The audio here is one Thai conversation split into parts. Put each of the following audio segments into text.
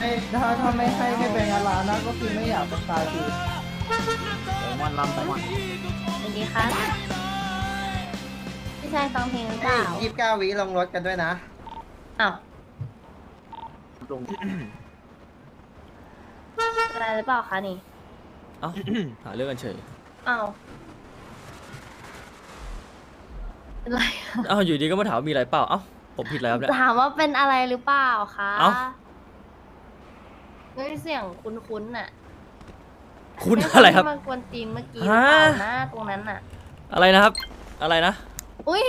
ไอ้ถ้าถ้าไม่ให้ไม่เป็นงานร้านนะก็คือไม่อยากเป็นตายคือวันลำไปวันสวัสดีครับพี่ชายฟังเพลงหรือเปล่ายี่สิบเก้าวิลงรถกันด้วยนะอ้าวลงอะไรหรือเปล่าคะนี่เอ้าหาเรื่องกันเฉยอ้าวเป็นไรเอ้าอยู่ดีก็มาถามว่ามีอะไรเปล่าเอ้าผมผิดแล้วเนี่ยถามว่าเป็นอะไรหรือเปล่าคะ เอ้าเฮ้ยเสียงคุ้นๆน่ะคุณอะไรครับมากวนตีนเมื่อกี้ฮะหน้าตรงนั้นน่ะ อะไรนะครับ อะไรนะ อุ้ย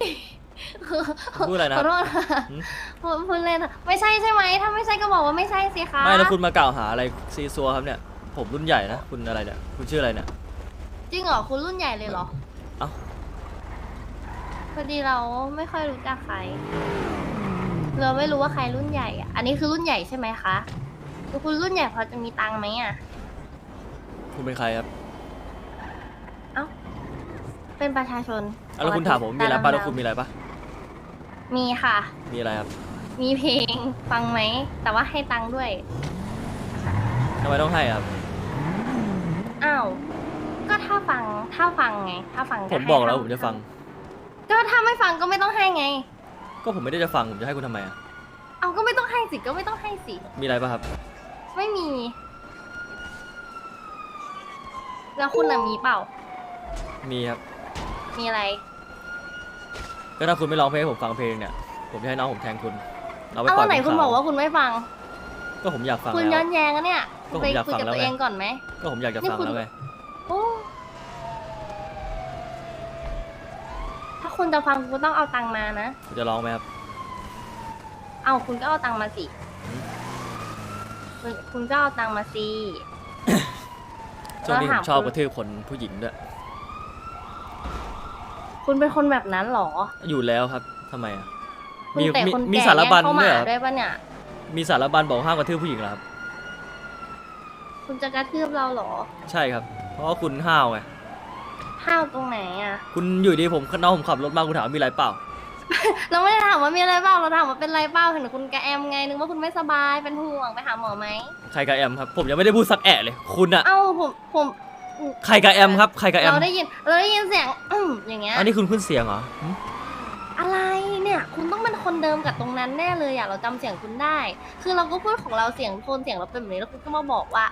พูดอะไรนะขอโทษค่ะหืมพูดพูดเล่นอะไม่ใช่ใช่ไหมถ้าไม่ใช่ก็บอกว่าไม่ใช่สิคะไม่แล้วคุณมากล่าวหาอะไรซีซัวครับเนี่ย ผมรุ่นใหญ่นะคุณอะไรเนี่ยคุณชื่ออะไรเนี่ยจริงเหรอคุณรุ่นใหญ่เลยเหรอเอ้าพอดีเราไม่ค่อยรู้จักใครเราไม่รู้ว่าใครรุ่นใหญ่อะอันนี้คือรุ่นใหญ่ใช่ไหมคะ คือคุณรุ่นใหญ่พอจะมีตังค์ไหมอะคุณเป็นใครครับเอ้าเป็นประชาชนอะแล้วคุณถามผมมีอะไรป่ะแล้วคุณมีอะไรป่ะ มีค่ะ มีอะไรครับ มีเพลงฟังไหม แต่ว่าให้ตังค์ด้วยทำไมต้องให้ครับ อ้าว ก็ถ้าฟัง ถ้าฟังไง ถ้าฟังผมให้บอกแล้วถ้าผมจะฟัง ก็ถ้าไม่ฟังก็ไม่ต้องให้ไง ก็ผมไม่ได้จะฟังผมจะให้คุณทำไมอะ เอาก็ไม่ต้องให้สิ ก็ไม่ต้องให้สิ มีอะไรป่ะครับ ไม่มี แล้วคุณน่ะมีเปล่า มีครับ มีอะไร ก็ถ้าคุณไม่ร้องเพลงให้ผมฟังเพลงเนี่ย ผมจะให้น้องผมแทงคุณ เราไปเอาปล่แล้อวยไหนบนคุณเขาบอกว่าคุณไม่ฟัง ก็ผมอยากฟังคุณแล้ย้อว นแย้งอะเนี่ยก็ผมไปอยากคุยฟังกับแล้วตัวไง เองก่อนไหม ก็ผมอยากจะนี่ฟังคุณ แล้วไง โอ้ถ้าคุณจะฟังคุณต้องเอาตังค์มานะคุณจะร้องไหมครับ เอาคุณก็เอาตังค์มาสิ คุณคุณก็เอาตังค์มาสิ ช่วงนี้ผแล้วถามมชอบคุณกระทืบคนผู้หญิงด้วย คุณเป็นคนแบบนั้นเหรอ อยู่แล้วครับทำไมอะ คุณมีเตะมีคนมีแก่สารบัญแย่งเข้าด้วยมาเหรอด้วยปะเนี่ย มีสารบัญบอกห้ามกระทืบผู้หญิงเหรอครับ คุณจะกระทืบเราเหรอ ใช่ครับ เพราะว่าคุณห้าวไง ห้าวตรงไหนอะ คุณอยู่ดีผมน้องผมขับรถมาคุณถามว่ามีอะไรเปล่า เราไม่ได้ถามว่ามีอะไรเปล่าเราถามว่าเป็นไรเปล่าเห็นคุณกระแอมไงนึกว่าคุณไม่สบายเป็นห่วงไปหาหมอไหมใครกับแอมครับผมยังไม่ได้พูดสักแอะเลย คุณอะเอ้าผมผมใครกับแอมครับใครกับแอมเราได้ยินเราได้ยินเสียงอืมอย่างเงี้ยอันนี้คุณขึ้นเสียงเหรอหึอะไรเนี่ย คุณต้องเป็นคนเดิมกับตรงนั้นแน่เลยอะเราจำเสียงคุณได้ คือเราก็พูดของเราเสียงโทนเสียงเราเป็นแบบนี้แล้วคุณก็มาบอกว่า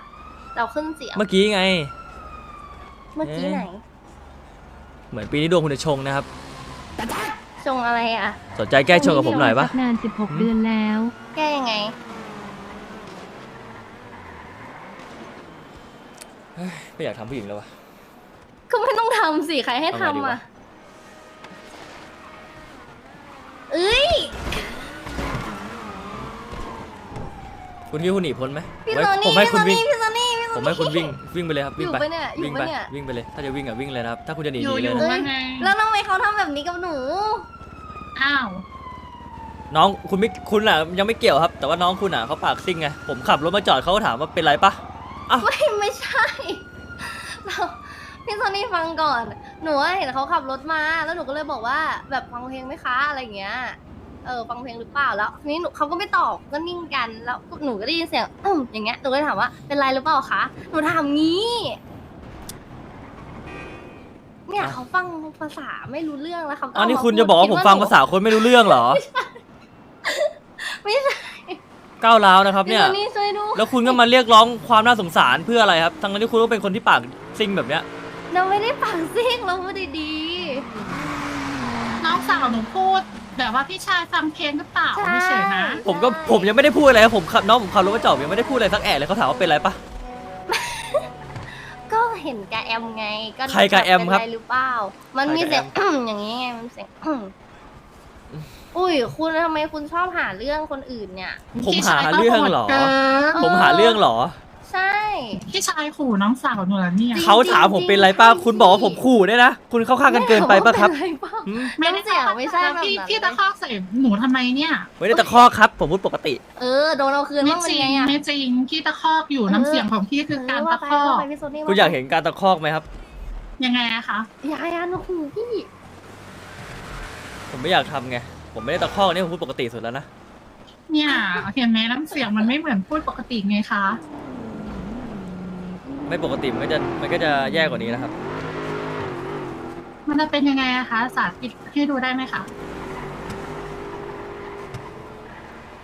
เราขึ้นเสียงเมื่อกี้ไง เมื่อกี้ไหน เหมือนปีนี้ดวงคุณจะชงนะครับ ชงอะไรอะ สนใจแก้ชงกับผมหน่อยปะนาน 16 เดือนแล้ว แก้ยังไงไม่อยากทำผู้หญิงแล้ววะ ก็ไม่ต้องทำสิ ใครให้เอาไงดีทำวะอะ เอ้ย คุณคิดว่าคุณหนีพ้นไหมพี่ไว้โซผนี่มให้พี่คุโซณวิ่ง นี่พี่โซนี่พี่โซนี่ ผมให้คุณวิ่งวิ่งไปเลยครับวิ่งไปอยู่ปะเนี่ยอยู่วิ่งไปปะเนี่ย วิ่งไปเลย ถ้าจะวิ่งอะวิ่งเลยนะครับถ้าคุณจะหนีอหยู่นีอเลยยู่นะว่าไงแล้วทำไมเขาทำแบบนี้กับหนู อ้าวน้องคุณไม่คุณอะยังไม่เกี่ยวครับ แต่ว่าน้องคุณอะเขาปากซิ่งไงผมขับรถมาจอดเขาก็ถามว่าเป็นไรปะไม่ไม่ใช่เราพี่โซนี่ฟังก่อน หนูอะเห็นเขาขับรถมา แล้วหนูก็เลยบอกว่าแบบฟังเพลงไหมคะอะไรอย่างเงี้ย เออฟังเพลงหรือเปล่าแล้วทีนี้หนูเขาก็ไม่ตอบก็นิ่งกันแล้วหนูก็ได้ยินเสียงอืมอย่างเงี้ยหนูก็เลยถามว่าเป็นไรหรือเปล่าคะหนูถามงี้ เนี่ยอะเขาฟังภาษาไม่รู้เรื่องแล้วเขาก็อันนี้เมคุณจะบอกว่าพูผดมคิดฟังหนูภาษาคนไม่รู้เรื่องเหรอไม่ใช่ก้าวร้าวนะครับพี่เนี่ยโซนี่ช่วยดูแล้วคุณก็มาเรียกร้องความน่าสงสารเพื่ออะไรครับ ทั้งนั้นที่คุณก็เป็นคนที่ปากซิ่งแบบเนี้ย เราไม่ได้ปากซิ่งเราพูดดีน้องสาวหนูพูด แบบว่าพี่ชายฟังเพลงหรือเปล่าใช่ไม่เฉยนะผมก็ผมยังไม่ได้พูดอะไรครับผมขับน้องผมขับรถมาจอดยังไม่ได้พูดอะไรสักแอะเลยเขาถามว่าเป็นไรปะๆก็เห็นกาแอมไงก็ใครกาแอมครับเป็นไรหรือเปล่า มันมีใครกาเสียงแอมอย่างนี้ไงมันเสียง อุ้ยคุณทำไมคุณชอบหาเรื่องคนอื่นเนี่ย ผมพี่หาชยก็เรื่องเหรอโดกินผมหาเรื่องเหรอ ใช่ พี่ชายขู่น้องสาวหนูเหรอเนี่ยจริงเขาถามผมเป็นไรป้าจริงคุณบอกว่าผมขู่ด้วยนะคุณเข้าข้างกันเกินไปปะครับม่ถามว่าเป็นไรเปล่าหืมไม่ได้น้ำเสียงไม่ใช่แบบนั้น พี่พี่ตะคอกใส่หนูทำไมเนี่ยไม่ได้ตะคอกครับ ผมพูดปกติ เออโดนเอาคืนไม่บ้างเป็จนริงไงอะ ไม่จริงพี่ตะคอกอยู่น้ำเสียงของพี่คือการตะคอกเว่าไปว่าไปพี่โซนี่คุณอยากเห็นการตะคอกไหมครับ ยังไงอะคะอยากอ่านหูพี่ ผมไม่อยากทำไงผมไม่ได้ตะคอกนี่ผมพูดปกติสุดแล้วนะเนี่ยเห็นไหมน้ำเสียงมันไม่เหมือนพูดปกติไงคะ ไม่ปกติมันก็จะมันก็จะแย่กว่านี้นะครับ มันจะเป็นยังไงอะคะ สาธิตให้ดูได้ไหมคะ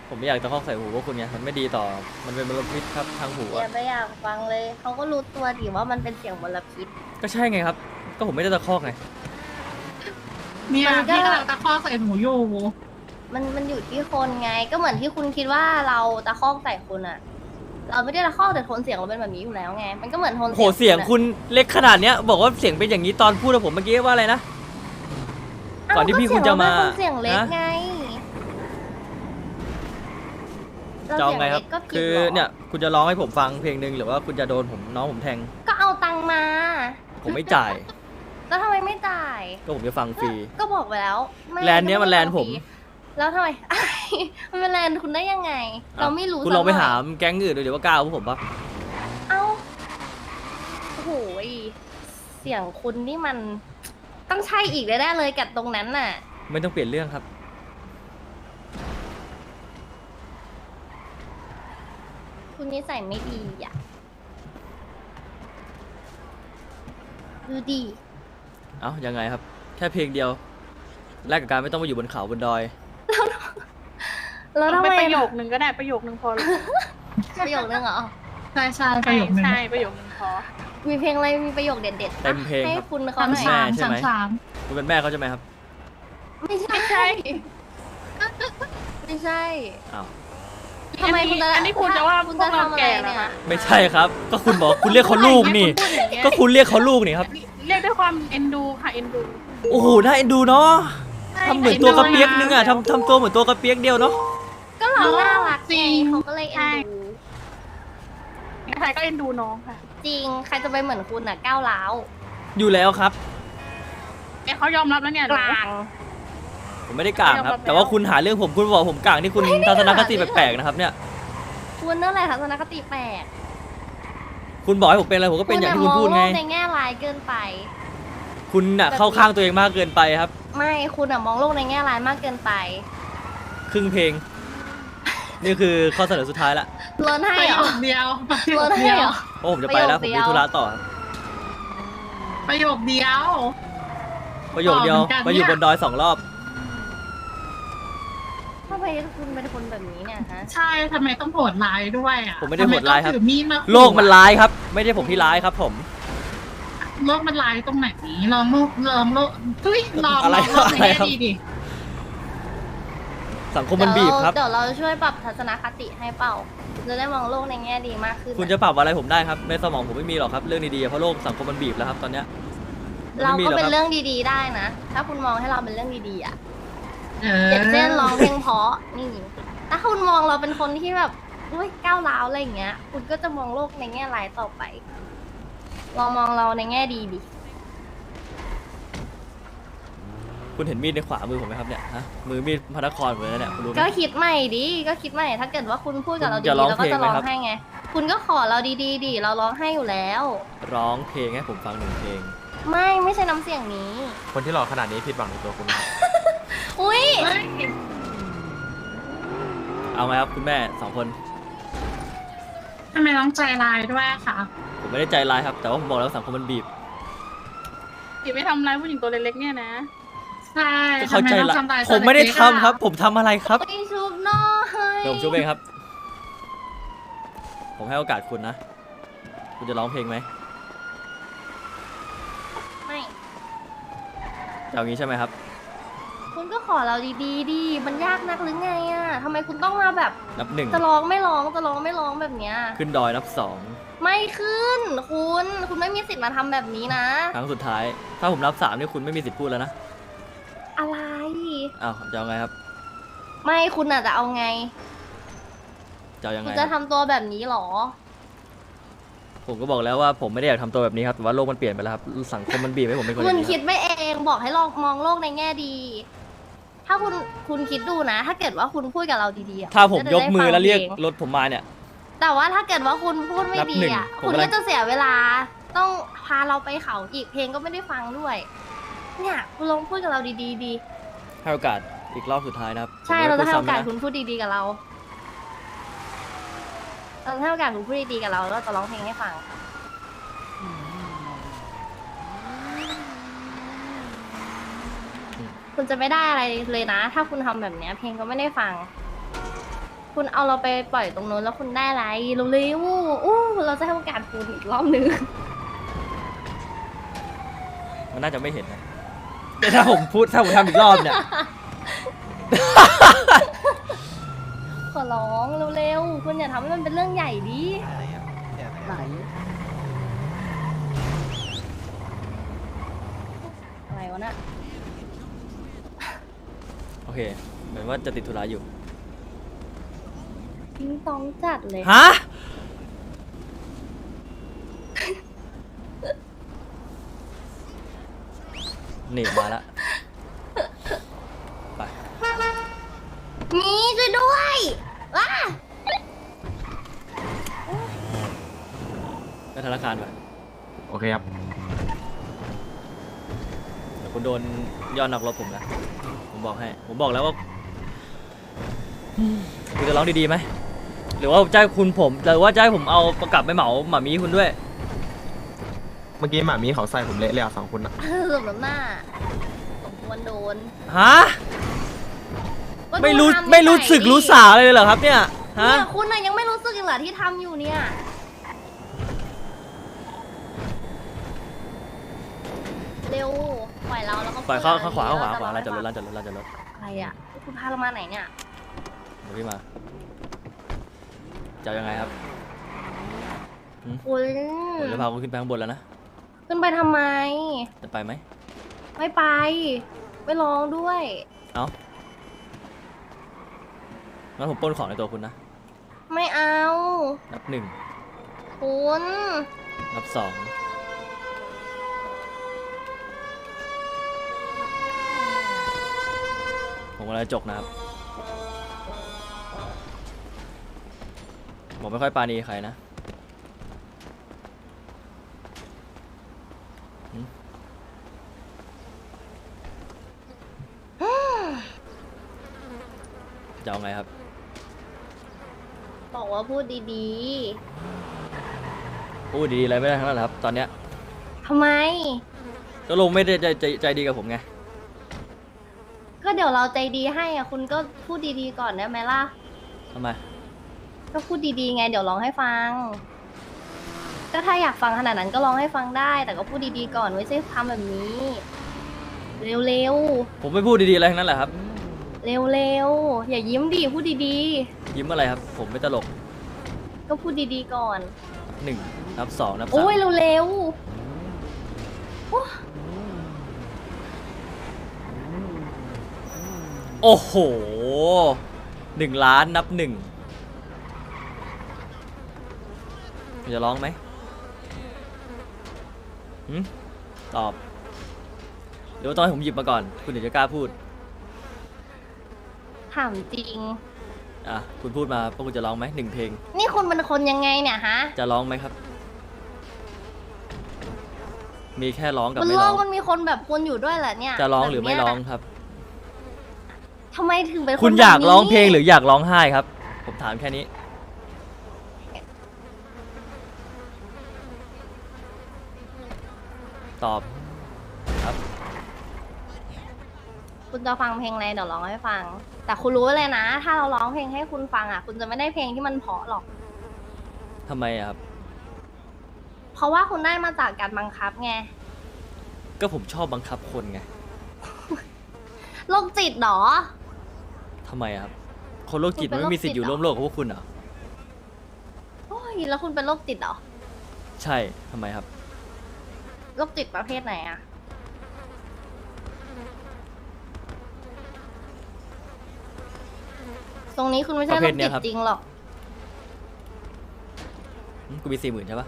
ผมไม่อยากตะคอกใส่หูพวกคุณไงมันไม่ดีต่อมันเป็นมลพิษครับทางหูอย่าอะไปอยากฟังเลยเขาก็รู้ตัวดีว่ามันเป็นเสียงมลพิษ ก็ใช่ไงครับ ก็ผมไม่ได้ตะคอกไงเนี่ยมันก็ พี่กำลังตะคอกใส่หนูอยู่มันมันอยู่ที่คนไงก็เหมือนที่คุณคิดว่าเราตะคอกใส่คุณอะ เราไม่ได้ตะคอกแต่โทนเสียงเราเป็นแบบนี้อยู่แล้วไง มันก็เหมือนโทนโหเสียงคุณเล็กขนาดเนี้ย บอกว่าเสียงเป็นอย่างนี้ตอนพูดกับผมเมื่อกี้ว่าอะไรนะอ้าวก่อนที่พี่คุณจะมาก็เสียงเรเป็นคนเสียงเล็กนะไงจะเอาไงครับเาเสียงเล็กก็ผิดคือหรเนี่ยคุณจะร้องให้ผมฟังเพลงหนึ่งหรือว่าคุณจะโดนผมน้องผมแทง ก็เอาตังค์มา ผมไม่จ่าย แล้วทำไมไม่จ่าย ก็ผมจะฟังฟรี ก็บอกไปแล้วไม่แลนด์เนี้ยมันแลนด์ผม แล้วทำไม มันเป็นแลนด์คุณได้ยังไง เราไม่รู้คุณลองไปสักน่ยถามแก๊งอื่นดูเดี๋ยวว่ากล้าเอาพวกผมปะเอ้าโอ้โหยเสียงคุณนี่มัน ต้องใช่อีกแน่ๆเลยกับตรงนั้นน่ะ ไม่ต้องเปลี่ยนเรื่องครับ คุณนิสัยไม่ดีอะ ดูดี เอ้ายังไงครับ แค่เพลงเดียว แลกกับการไม่ต้องมาอยู่บนเขาบนดอย แล้วทำเอาไมไปประโยคนึงก็ได้ประโยคนึงพอแล้วประโยคนึงเหรอใช่ใช่ประโยคนึงใช่ประโยคนึงพอมีเพลงอะไรมีประโยคเด็ดๆเต็มเพลงให้ครับคุณเขาหน่อยสามใช่สามไหมสามคุณเป็นแม่เขาใช่ไหมครับ ไม่ใช่ ไม่ใช่อ้าวทำไมคุณจะอันนี้คุณจะว่าคุณพวจะกเราทำอะไรแก่เนี่แล้วยนะไม่ใช่ครับ ก็คุณบอกคุณเรียกเขาลูกนี่คุณพูดอย่างเงี้ยก็คุณเรียกเขาลูกนี่ครับ เรียกด้วยความเอ็นดูค่ะเอ็นดู โอ้โหน่าเอ็นดูเนาะ ทำเหมือนตัวกระเปียกนึงอะทำทำตัวเหมือนตัวกระเปียกเดียวเนาะก็เราน่ารักไงเขาก็เลยเอ็นดูใครก็เอ็นดูน้องค่ะจริง ใครจะไปเหมือนคุณอะก้าวร้าวอยู่แล้วครับแกเขายอมรับแล้วเนี่ยกลาง ผมไม่ได้กลางครับ แต่ว่าคุณหาเรื่องผมคุณบอกผมกลางที่คุณทัศนคติแปลกๆนะครับเนี่ย คุณนั่นแหละทัศนคติแปลกคุณบอกให้ผมเป็นอะไรผมก็เป็นอย่างที่คุณพูดไง มโลกในแง่ร้ายเกินไป คุณน่ะเข้าข้างตัวเองมากเกินไปครับ ไม่คุณอะมองโลกในแง่ร้ายมากเกินไป ครึ่งเพลง นี่คือข้อเสนอสุดท้ายละลดให้ประเหรโยอคเดียวประโยลคดให้เดียว เหรอ เพราะผมจะไปแล้วปผระมโยคเดียวมีธุระต่อครับประโยคเดียว ประโยคเดียวต่อเหมือนกันไปอยู่เนี่ย บนดอยสองรอบ ทำไมคุณเป็นคนแบบนี้เนี่ยฮะ ใช่ทำไมต้องโหดร้ายด้วยอะผมไม่ได้โหดร้ายครับ ทำไมต้องถือมีดมาขู่โลกมันร้ายครับ ไม่ได้ผมที่ร้ายครับ ผม โลกมันร้ายตรงไหนลองโลกลองโลกทุยลองอะไรลองโลกในอะไรแง่ครับ ดีดิสังคมมันบีบครับเดี๋ยวเราช่วยปรับทัศนคติให้เปล่าจะได้มองโลกในแง่ดีมากขึ้นคุณจะปรับอะไรผมได้ครับในสมองผมไม่มีหรอกครับเรื่องดีๆเพราะโลกสังคมมันบีบแล้วครับตอนเนี้ยมันเราไม่มีก็หรอกเป็คนรับเรื่องดีๆได้นะ ถ้าคุณมองให้เราเป็นเรื่องดีๆอะเออย่างเช่นร้องเพลงเพราะนี่ถ้าคุณมองเราเป็นคนที่แบบอุ้ยก้าวร้าวอะไรอย่างเงี้ย คุณก็จะมองโลกในแง่ร้ายต่อไป ลองมองเราในแง่ดีดิ คุณเห็นมีดในขวามือผมไหมครับเนี่ยฮะมือมีดพระนครเหมือนกันเนี่ยคุณรู้ไหม ก็คิดใหม่ดิ ก็คิดใหม่ ถ้าเกิดว่าคุณพูดกับเราคุณดีจะๆร้องเราก็จะเพลงไหมร้องครับ ให้ไง คุณก็ขอเราดีๆดิ เราร้องให้อยู่แล้ว ร้องเพลงให้ผมฟังหนึ่งเพลง ไม่ ไม่ใช่น้ำเสียงนี้ คนที่หล่อขนาดนี้ผิดหวังในตัวคุณไหมอุ้ยเฮ้ยเอาไหมครับคุณแม่สองคน ทำไมต้องใจร้ายด้วยอะคะผมไม่ได้ใจร้ายครับ แต่ว่าผมบอกแล้วสังคมมันบีบ อย่าไปทำร้ายผู้หญิงตัวเล็กๆเนี่ยนะ ใช่ก็เข้าใจทำละไต้องทำร้ายผมไม่ได้ตัวทำเล็กๆอะครับ ผมทำอะไรครับอุ้ยชุบหน้อยเดี๋ยวผมช่วยเองครับ ผมให้โอกาสคุณนะ คุณจะร้องเพลงไหมไม่ จะเอางี้ใช่ไหมครับคุณก็ ขอเราดีๆดิมันยากนักหรือไงอะทำไมคุณต้องมาแบบนับหนึ่งจะร้องไม่ร้องจะร้องไม่ร้องแบบเนี้ย ขึ้นดอยนับสองไม่ขึ้น คุณคุณไม่มีสิทธิ์มาทำแบบนี้นะ ครั้งสุดท้าย ถ้าผมนับสามนี่คุณไม่มีสิทธิ์พูดแล้วนะอะไร อ้าวจะเอาไงครับไม่คุณอาจจะเอาไง จะเอายังคุไงณคจะรับทำตัวแบบนี้เหรอ ผมก็บอกแล้วว่าผมไม่ได้อยากทำตัวแบบนี้ครับแต่ว่าโลกมันเปลี่ยนไปแล้วครับสังคมมันบีบให้ผมเป็นคนอคุย่าณงนี้คิคดรับไม่เองบอกให้ลองมองโลกในแง่ดี ถ้าคุณคุณคิดดูนะ ถ้าเกิดว่าคุณพูดกับเราดีๆอะถ้าผมจะได้ยกมือแล้วเรียกฟังพงรถผมมาเนี่ย แต่ว่าถ้าเกิดว่าคุณพูดไม่นับดีหนึ่งอะผมคุณกำลัก็ง จะเสียเวลา ต้องพาเราไปเขาอีกเพลงก็ไม่ได้ฟังด้วย เนี่ยคุณลองพูดกับเราดีๆดีให้โอกาสอีกรอบสุดท้ายนะครับใช่ผมเราไม่จะให้พูโอดซ้ำกาสนะคุณพูดดีๆกับเราเราให้โอกาสคุณพูดดีๆกับเราแล้วเราจะร้องเพลงให้ฟัง คุณจะไม่ได้อะไรเลยนะ ถ้าคุณทำแบบเนี้ยเพลงก็ไม่ได้ฟัง คุณเอาเราไปปล่อยตรงนู้นแล้วคุณได้อะไรเร็วๆอู้เราจะให้โอกาสคุณอีกรอบนึง มันน่าจะไม่เห็นนะแต่ถ้าผมพูดถ้าผมทำอีกรอบเนี่ย ขอร้องเร็วๆคุณอย่าทำให้มันเป็นเรื่องใหญ่ดิ ไหนอะไรวะน่ะ โอเค เหมือนว่าจะติดธุระอยู่ ทิ้งต้องจัดเลย ฮะ นี่มาละ ไป นี่ช่วยด้วยว้าไปธนาคารไปโอเคครับ เดี๋ยวคุณโดนยอดนักรบผมนะผม บอกให้ ผมบอกแล้วว่าอืมคุณจะร้องดีๆไหม หรือว่าจะให้คุณผมหรือว่าจะให้ผมเอาประกับไปเหมาหมามีคุณด้วย เมื่อกี้หมามีเขาใส่ผมเละเลยอะสองคนอะสมน้ำหน้าสมควรโดนฮะ ก็ดูไม่รู้ทำไม่รู้นิสัยสึกดิรู้สาเลยเหรอครับเนี่ย ฮะ เนี่ยคุณน่ะยังไม่รู้สึกอีกเหรอที่ทำอยู่เนี่ย เร็ว ปล่อยเราแล้วก็ปล่อยเข้าเข้าขวาพูเข้าดขวาอะไรขวาลานจอดรถแล้ลานจอดรถลานจอดรถอะไรอะคุณพาเรามาไหนเนี่ยเดี๋ยวพี่มาจะเอายังไงครับคุณผมจะพาคุณขึ้นไปข้างบนแล้วนะขึ้นไปทำไม จะไปไหมไม่ไป ไม่ร้องด้วย เอ้างั้นผมปล้นของในตัวคุณนะ ไม่เอา นับหนึ่งคุณ นับสอง ผมกำลังจะจกนะครับผมไม่ค่อยปราณีใครนะหืมจะเอาไงครับ บอกว่าพูดดีพูดดีๆอะไรไม่ได้ทั้งนั้นแหละครับ ตอนเนี้ยๆ ทำไม ก็ลงไม่ได้ใจใจใจดีกับผมไงก็ เดี๋ยวเราใจดีให้อะคุณก็พูดดีๆก่อนได้ไหมล่ะ ทำไม ก็พูดดีๆไง เดี๋ยวร้องให้ฟัง ก็ถ้าอยากฟังขนาดนั้นก็ร้องให้ฟังได้ แต่ก็พูดดีๆก่อนไม่ใช่ทำแบบนี้ เร็วผมไม่พูดดีๆอะไรทั้งนั้นแหละครับ ๆ เร็วๆ อย่ายิ้มดิพูดดียิ้มอะไรครับ ผมไม่ตลกๆ ก็พูดดีๆก่อน หนึ่งนับสองนับสาโอ้มยเร็วโอ้ โหหนึ่งล้านนับหนึ่งคุณจะร้องไหมหืมตอบหรือว่าต้องให้ผมหยิบมาก่อน คุณถึงจะกล้าพูดๆถามจริง อะ คุณพูดมาว่าคุณจะร้องไหมหนึ่งเพลง นี่คุณเป็นคนยังไงเนี่ยฮะ จะร้องไหมครับ มีแค่ร้องกับบนไม่โลร้อกงมันมีคนแบบคุณอยู่ด้วยเหรอเนี่ย จะร้องแบบหรือไม่เนี้ยร้องครับ ทำไมถึงเป็นนคุณอยากแบบนี้ร้องเพลงหรืออยากร้องไห้ครับ ผมถามแค่นี้ ตอบครับ คุณจะฟังเพลงอะไรเดี๋ยวร้องให้ฟัง แต่คุณรู้เลยนะ ถ้าเราร้องเพลงให้คุณฟังอะ คุณจะไม่ได้เพลงที่มันเพราะหรอก ทำไมอะครับ เพราะว่าคุณได้มาจากการบังคับไง ก็ผมชอบบังคับคนไง โรคจิตเหรอ ทำไมอะครับ คนโรคจิตคุณมันเป็นไม่มีสิทธิ์อยู่โรคจิตเหรอร่วมโลกกับพวกคุณเหรอ โอ้ยแล้วคุณเป็นโรคจิตเหรอใช่ทำไมครับ โรคจิตประเภทไหนอะตรงนี้คุณไม่ใช่ประโรเภคทเนี้จิยตครับ จริงหรอกหึกูมีสี่หมื่นใช่ปะ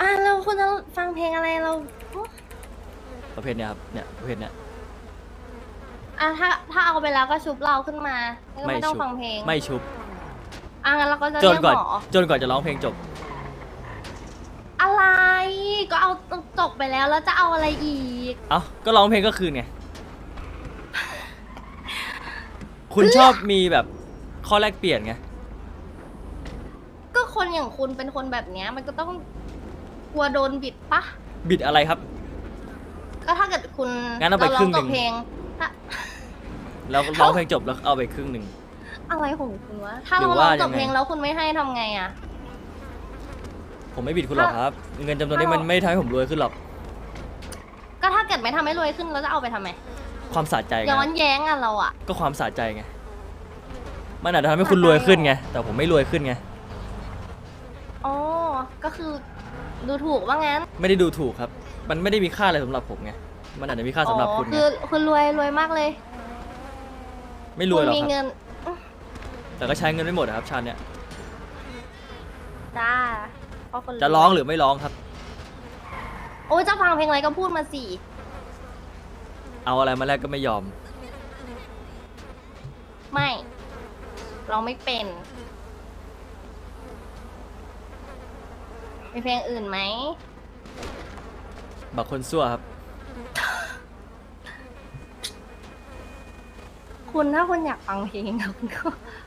อะเราคุณจะฟังเพลงอะไรเราประเภทเนี้ยครับ เนี่ยประเภทเนี้ย อะถ้าถ้าเอาไปแล้วก็ชุบเราขึ้นมาก็ไม่ไม่ต้องชุบฟังเพลงไม่ชุบ อะงั้นเราก็จะจเรีนยกก่อนหมอจนก่อนจะร้องเพลงจบ อะไร ก็เอาจบไปแล้วแล้วจะเอาอะไรอีก เอ้าก็ร้องเพลงก็คืนไง คุณชอบมีแบบข้อแลกเปลี่ยนไง ก็คนอย่างคุณเป็นคนแบบเนี้ย มันก็ต้องกลัวโดนบิดปะบิดอะไรครับ ก็ถ้าเกิดคุณงั้นเอาไปร้ครึ่งหนึ่จงบเพลง ถ้าแล้วร้องเพลงจบแล้วเอาไปครึ่งหนึ่ง อะไรของคุณวะ ถ้าหรืเราอร้ว่าองจบยังไง เพลงแล้วคุณไม่ให้ทำไงอะผมไม่บิดคุณหรอกครับ เงินจำนวนนี้มันถ้าไม่ทำให้ผมรวยขึ้นหรอกก็ถ้าเกิดไม่ทำให้รวยขึ้นเราจะเอาไปทำไม ความสะใจไงย้อนแย้งอะเราอะก็ความสะใจไงมันอาจจะทำให้คุณรวยขึ้นไงแต่ผมไม่รวยขึ้นไงอ๋อก็คือดูถูกว่างั้น ไม่ได้ดูถูกครับ มันไม่ได้มีค่าอะไรสำหรับผมไง มันอาจจะมีค่าสำหรับคุณอ๋อไงคือคุณรวยรวยมากเลยไม่รวยหรอกคุณมีครับเงินแต่ก็ใช้เงินไม่หมดอะครับชาติเนี้ยจ้าเพราะคนวยจะร้องหรือไม่ร้องครับ โอ้ยจะฟังเพลงอะไรก็พูดมาสิเอาอะไรมาแลกก็ไม่ยอม ไม่ร้องไม่เป็นมีเพลงอื่นไหมบักคนซั่วครับ คุณถ้าคุณอยากฟังเพลงอะคุณก็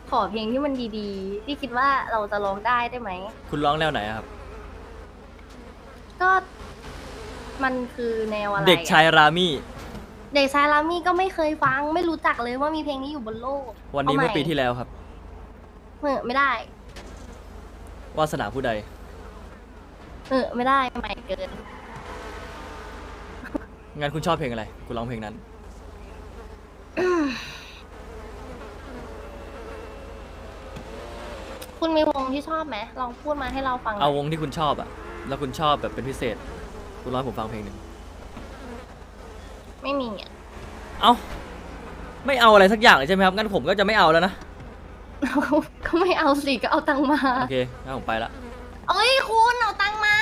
ขอเพลงที่มันดีๆ ที่คิดว่าเราจะร้องได้ได้ไหม คุณร้องแนวไหนอะครับ ก็มันคือแนวอะไรอะเด็กชายรามี่ เด็กชายลามี่ก็ไม่เคยฟัง ไม่รู้จักเลยว่ามีเพลงนี้อยู่บนโลกวันนี้าใหเมื่อปีที่แล้วครับ เออไม่ได้วาสนาผู้ใด เออไม่ได้ใหม่เกิน งั้นคุณชอบเพลงอะไร คุณร้องเพลงนั้น คุณมีวงที่ชอบไหมลองพูดมาให้เราฟังหน่เอายวงที่คุณชอบอะแล้วคุณชอบแบบเป็นพิเศษ คุณร้องให้ผมฟังเพลงหนึ่ง ไม่มีอะเอาไม่เอาอะไรสักอย่างเลยใช่ไหมครับ งั้นผมก็จะไม่เอาแล้วนะ ก็ไม่เอาสิก็เอาตังค์มา โอเคงั้นผมไปละ เอ้ยคุณเอาตังค์มา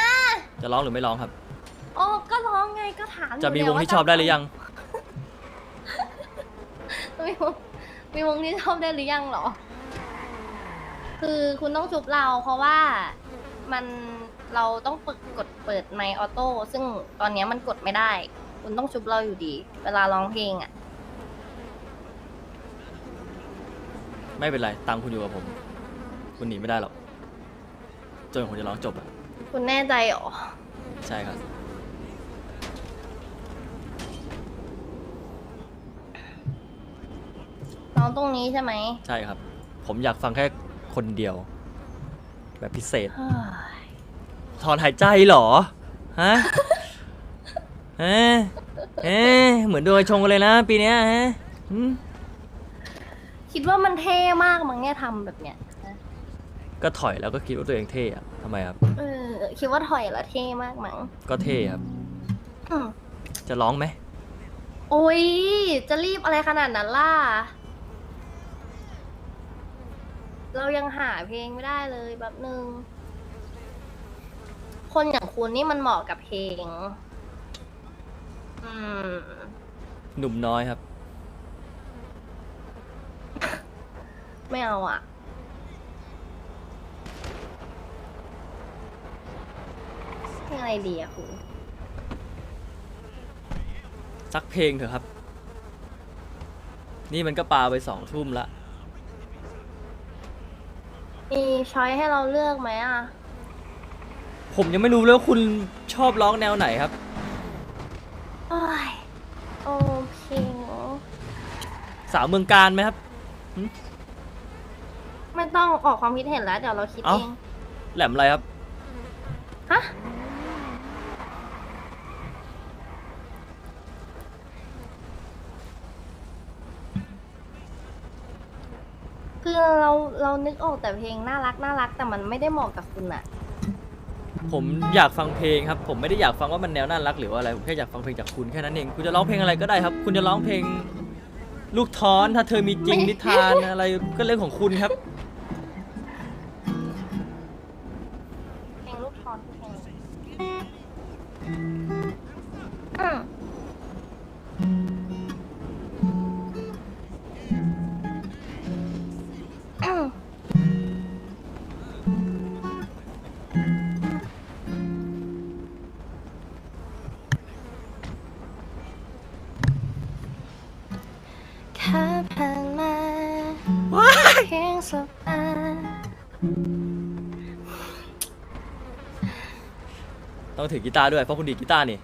จะร้องหรือไม่ร้องครับ โอ้ก็ร้องไงก็ถามอยู่จะมีวงแล้ที่ชอบได้หรือยัง มีวงมีวงที่ชอบได้หรือยังเหรอ คือคุณต้องชุบเราเพราะว่ามันเราต้องฝึกกดเปิดไมค์ออโต้ซึ่งตอนเนี้ยมันกดไม่ได้ คุณต้องชุบเราอยู่ดี เวลาร้องเพลงอะ ไม่เป็นไรตังค์คุณอยู่กับผม คุณหนีไม่ได้หรอกจนผมจะร้องจบอะคุณแน่ใจเหรอ ใช่ครับ ร้องตรงนี้ใช่ไหมใช่ครับ ผมอยากฟังแค่คนเดียว แบบพิเศษ เฮ้ยถอนหายใจเหรอ ฮะ เอ๊ะเอ๊ะเหมือนโดนชงกันเลยนะ ปีเนี้ยฮะหืมคิดว่ามันเท่มากมั้งเนี่ยทำแบบเนี้ยนะก็ถอยแล้วก็คิดว่าตัวเองเท่อะทำไมครับ เออ คิดว่าถอยแล้วเท่มากมั้งก็เท่ครับ อืมจะร้องไหมโอ้ยจะรีบอะไรขนาดนั้นล่ะ เรายังหาเพลงไม่ได้เลยแบบหนึ่งคนอย่างคุณนี่มันเหมาะกับเพลง อืม หนุ่มน้อยครับ ไม่เอาอะ เพลงอะไรดีอะคุณ สักเพลงเถอะครับ นี่มันก็ปาไปสองทุ่มละ มีช้อยให้เราเลือกไหมอะ ผมยังไม่รู้เลยว่าคุณชอบร้องแนวไหนครับ โอ้ยโอเคสาวเมืองการไหมครับ ไม่ต้องออกความคิดเห็นแล้ว เดี๋ยวเราคิดเอ้า เอง แหลมอะไรครับ ฮะ อเราเรานึกออกแต่เพลงน่ารักน่ารักแต่มันไม่ได้เหมาะกับคุณอะผมอยากฟังเพลงครับ ผมไม่ได้อยากฟังว่ามันแนวน่ารักหรือว่าอะไร ผมแค่อยากฟังเพลงจากคุณแค่นั้นเอง คุณจะร้องเพลงอะไรก็ได้ครับ คุณจะร้องเพลง ลูกท้อนถ้าเธอมีจริงนิทานอะไรก็เรื่องของคุณครับ ต้องถือกีตาร์ด้วยเพราะคุณดีดกีตาร์นี่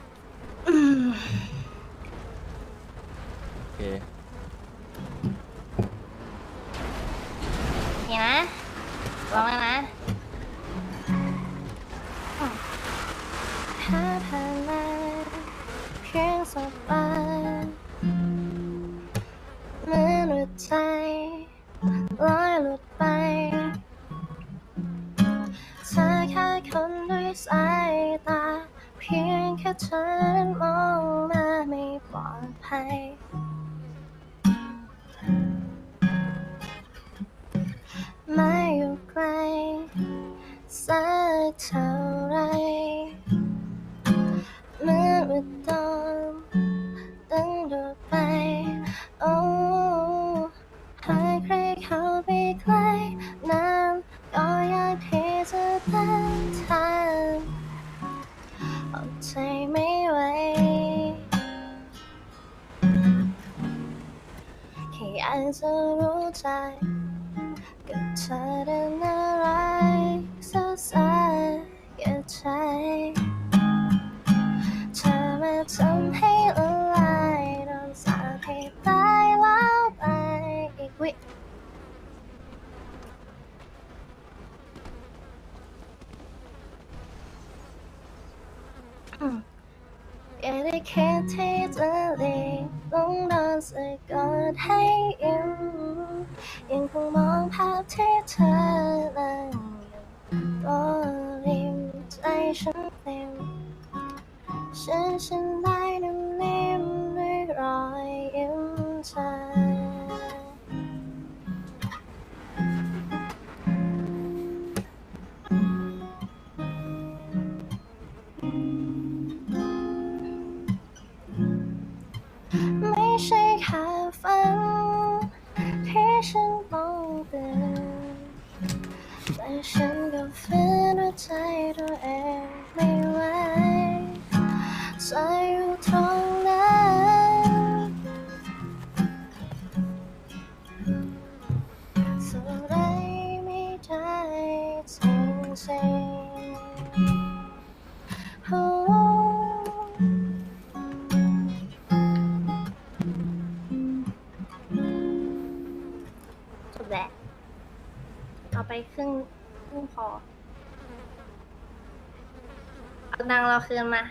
คืนมา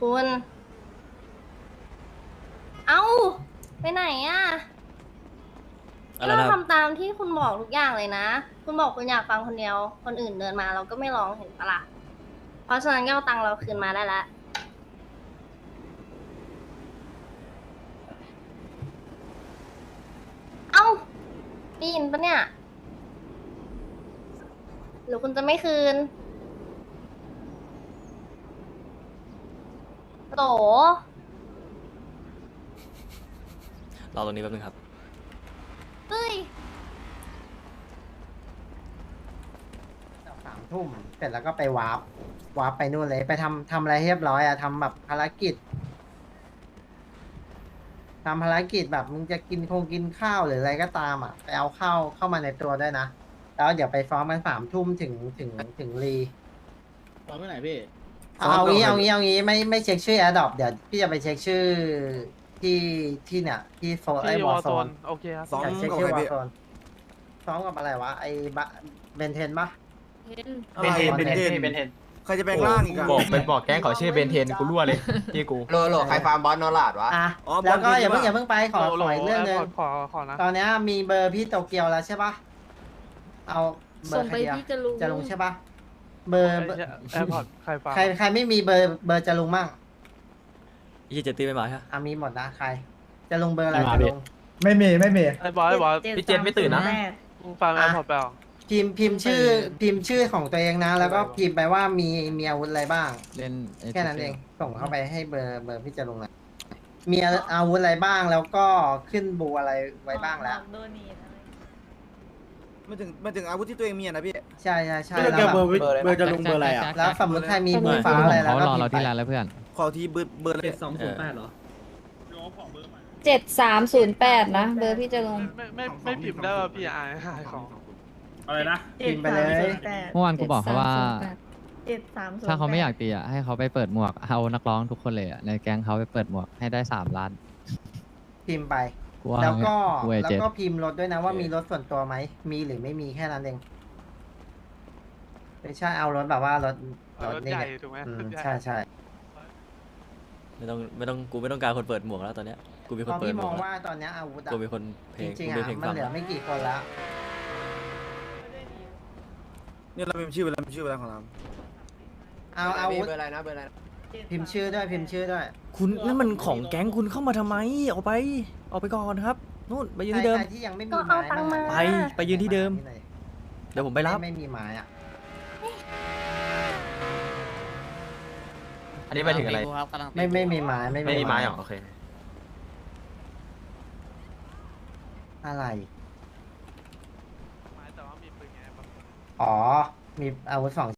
คุณ เอาไปไหนอะอะไรเรานะครับทำตามที่คุณบอกทุกอย่างเลยนะ คุณบอกคุณอยากฟังคนเดียว คนอื่นเดินมาเราก็ไม่ร้องเห็นปะล่ะเพราะฉะนั้นก็เอาตังค์เราคืนมาได้แล้วเอ้าได้ยินปะเนี่ย หรือคุณจะไม่คืนโหลรอตรงนี้แป๊บนึงครับ เฮ้ย สามทุ่มเสร็จแล้วก็ไปวาร์ปวาร์ปไปนู่นเลย ไปทำทำอะไรให้เรียบร้อยอะทำแบบภารกิจทำภารกิจแบบมึงจะกินคงกินข้าวหรืออะไรก็ตามอะไปเอาข้าวเข้ามาในตัวด้วยนะ แล้วเดี๋ยวไปฟ้องกันสามทุ่มถึงถึงถึงรีตอนเมื่อไหร่พี่เอาเอางี้เอางี้เอางี้ไม่ไม่เช็คชื่อแอดดอปเดี๋ยวพี่จะไปเช็คชื่อที่ที่เนี่ยที่โฟไอ้ที่วอวอลลโซโซนนโอเคครับ ซ้อมอยากเช็คกับชื่อใครวอลพี่โซนซ้อมกับอะไรวะไอ้บะเบนเทนปะ อะไรเบนเทนเบนเทนใครจะแปลงร่างอีกอะบอกไปบอกแก๊งเขาชื่อเบนเทนกูรั่วเลยพี่กูโลโลใครฟาร์มบอสนอลาดวะ อะอ๋อบอลแล้วก็อย่าเทนเพิ่งปะอย่าเพิ่งไปขอโหลขออีกเรื่องหนึงแร์พร์ตขอขอนะ ตอนเนี้ยมีเบอร์พี่โตเกียวแล้วใช่ปะ เอาเบอส่งร์ใคไปรเดียวที่จะรู้จะลงใช่ปะเบอร์เบอร์แอร์พอร์ตใครฟังใครใครไม่มีเบอร์เบอร์จะลงมั่งยี่เจ็ดตีไม่มาใช่ไหมอะมีหมดนะใคร จะลงเบอร์อะไรไม่มาจะพี่ลงไม่มีไม่มี ไอ้บอยไอ้บอยพี่เจนไม่ตื่นนะ มึงฟังแอร์พอร์ตเปล่าพิมพ์พิมพ์ชื่อพิมพ์ชื่อของตัวเองนะ แล้วก็พิมพ์ไปว่ามีมีอาวุธอะไรบ้าง เล่นแค่นั้นเองส่งเข้าไปให้เบอร์เบอร์พี่จะลงนะมีอาวุธอะไรบ้างแล้วก็ขึ้นบูอะไรไว้บ้างแล้ว มาถึงมาถึงอาวุธที่ตัวเองมีอะนะพี่ ใช่ใช่ใช่เบอแล้วร์แบบเบอร์เบอร์จะลงเบอร์อะไรอะ แล้วสมมติใครมีบูฟ้าอะไรแล้วก็พิมพ์ไปขอทีเบอร์เบอร์เลยสองศูนย์แปดเหรอเจ็ดสามศูนย์แปดนะ เบอร์พี่จะลง ไม่ไม่ไม่พิมพ์ได้ว่าพี่อายหายของอะไรนะพิมพ์ไปเลยเมื่อวานกูบอกเขาว่าเจ็ดสามถ้าเขาไม่อยากตีอะให้เขาไปเปิดหมวกเอานักร้องทุกคนเลยอะในแก๊งเขาไปเปิดหมวกให้ได้สามล้าน พิมพ์ไปกู ว่าแล้วก็กูไอแล้วเจ็ด ก็พิมพ์รถด้วยนะว่ามีรถส่วนตัวไหม มีหรือไม่มีแค่นั้นเองไม่ใช่เอารถแบบว่ารถเอารถนี่ใหญ่ไงถูกไหมอืมรถใหญ่ ใช่ใช่ไม่ต้องไม่ต้องกูไม่ต้องการคนเปิดหมวกแล้วตอนเนี้ยกูมีเพคนราะเปิดพี่หมมวอกงแล้วว่าตอนเนี้ยอาวุธอะกูมีคนเพลจงริงๆกูอะมีเพลงมันฟังเหลือไม่กี่คนแล้วเนี่ยเราพิมพ์ชื่อไปแล้วพิมพ์ชื่อไปแล้วของเราเอาอาวุธเบอร์อะไรนะเบอร์อะไรพิมพ์ชื่อด้วยพิมพ์ชื่อด้วย คุณนั่นมันของแก๊งคุณเข้ามาทำไมออกไป ออกไปก่อนครับนู่นไปยืนที่เดิม ใครที่ยังไม่มีก็เอาไม้ตังค์มา ไปไปยืนที่เดิม เดี๋ยวผมไปรับ ไม่มีไม้อะอันนี้ไปถึงอะไรไม่ไม่มีไม้ไม่ไม่มีไม้เหรอโอเค อะไรแต่ว่ามีปืนไงอ๋อ มีอาวุธสอง